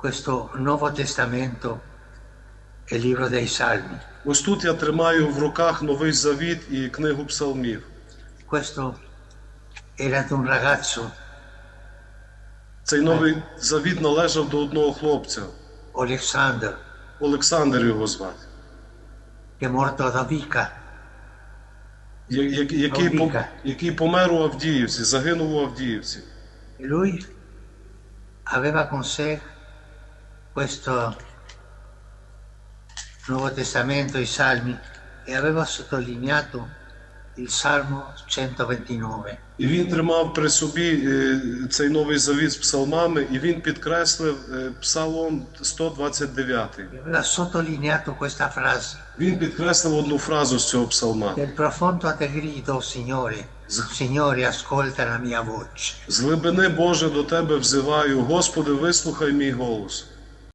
questo Nuovo Testamento e il libro dei Salmi. Ось тут я тримаю в руках Новий Завіт і книгу псалмів. Questo era di un ragazzo, Цей новий завіт належав до одного хлопця. Alexander, Олександр його звати, che è morto ad Avica. я- я- який, по- Авдіївка. який помер у Авдіївці, загинув у Авдіївці. E lui aveva con sé questo Nuovo Testamento, i Salmi, e aveva sottolineato il Salmo 129. І він тримав при собі е, цей новий завіт з псалмами, і він підкреслив е, псалом 129. E aveva sottolineato questa frase. Він підкреслив одну фразу з цього псалма. Del profondo a te grido, Signore, Signore, ascolta la mia voce. З глибини Боже до тебе взиваю, Господи, вислухай мій голос.